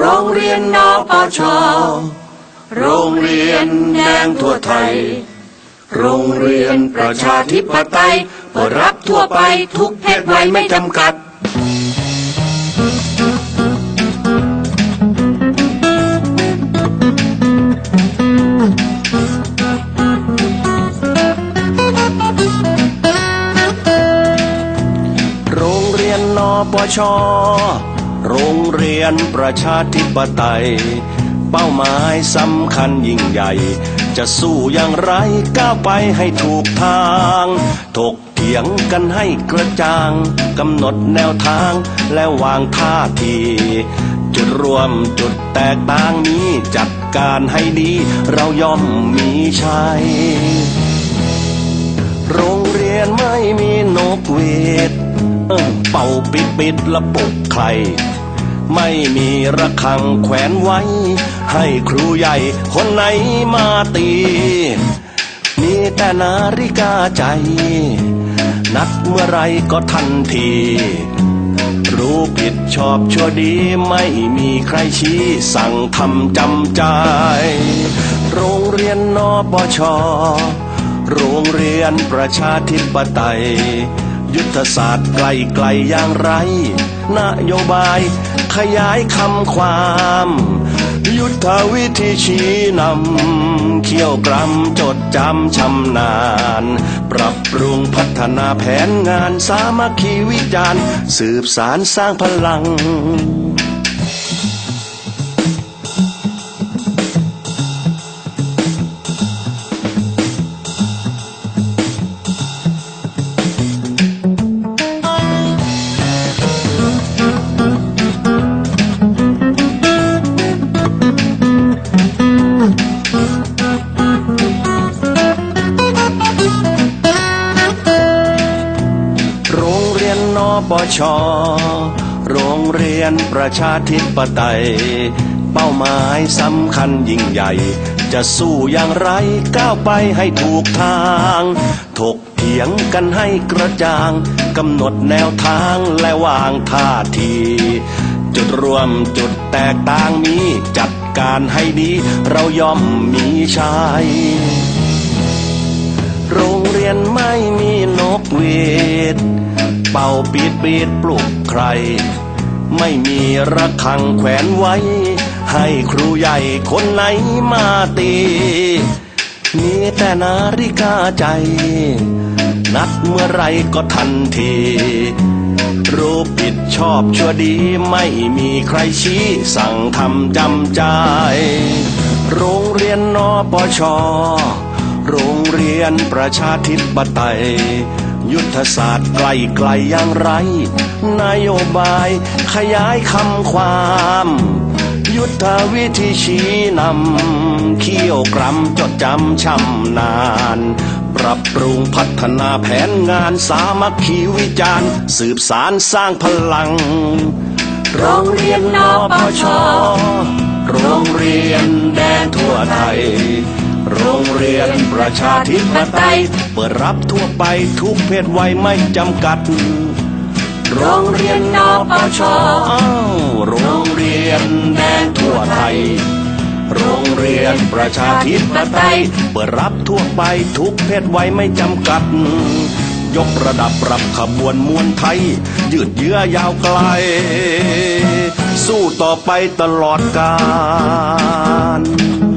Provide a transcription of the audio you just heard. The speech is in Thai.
โรงเรียนนปชโรงเรียนแดงทั่วไทย โรงเรียนประชาธิปไตยเปิดรับทั่วไปทุกเพศวัยไม่จำกัดโรงเรียนนปช โรงเรียนประชาธิปไตย เป้าหมายสำคัญยิ่งใหญ่ จะสู้อย่างไรก้าวไปให้ถูกทาง ถกเถียงกันให้กระจ่างกำหนดแนวทางและวางท่าทีจุดรวมจุดแตกต่างนี้จัดการให้ดีเราย่อมมีชัยโรงเรียนไม่มีนกเวท เออเป่าปิดปิดละปลุกใคร ไม่มีระฆังแขวนไว้ ให้ครูใหญ่คนไหนมาตี มีแต่นาฬิกาใจ นัดเมื่อไรก็ทันที รู้ผิดชอบชั่วดีไม่มีใครชี้สั่งทำจำใจ โรงเรียนนปชโรงเรียนประชาธิปไตย ยุทธศาสตร์ไกลไกลๆอย่างไร นโยบายขยายคำความ ยุทธวิธีชี้นำเขี่ยวกรำจดจำชำนาญ ปรับปรุงพัฒนาแผนงานสามัคคีวิจารณ์ สืบสารสร้างพลัง โรงเรียนนปชโรงเรียนประชาธิปไตย เป้าหมายสำคัญยิ่งใหญ่ จะสู้อย่างไรก้าวไปให้ถูกทาง ถกเถียงกันให้กระจ่างกำหนดแนวทางและวางท่าที จุดรวมจุดแตกต่างนี้จัด การให้ดีเราย่อมมีชัยโรงเรียนไม่มีนกเวท เป่าปีดปีดปลุกใคร ไม่มีระฆังแขวนไว้ ให้ครูใหญ่คนไหนมาตี มีแต่นาฬิกาใจ นัดเมื่อไรก็ทันที รู้ผิดชอบชั่วดีไม่มีใครชี้สั่งทำจำใจ โรงเรียนนปช โรงเรียนประชาธิปไตย ยุทธศาสตร์ไกลไกลอย่างไร นโยบายขยายคำความ ยุทธวิธีชี้นำเขี่ยวกรำจดจำชำนาญ ปรับปรุงพัฒนาแผนงานสามัคคีวิจารณ์ สืบสารสร้างพลัง โรงเรียนนปชโรงเรียนแดนทั่วไทย โรงเรียนประชาธิปไตย เปิดรับทั่วไปทุกเพศวัยไม่จำกัด โรงเรียนนปชโรงเรียนแดนทั่วไทย โรงเรียนประชาธิปไตยเปิดรับทั่วไปทุกเพศวัยไม่จำกัด ยกระดับรับขบวนมวลไทย ยืดเยื้อยาวไกล สู้ต่อไปตลอดกาล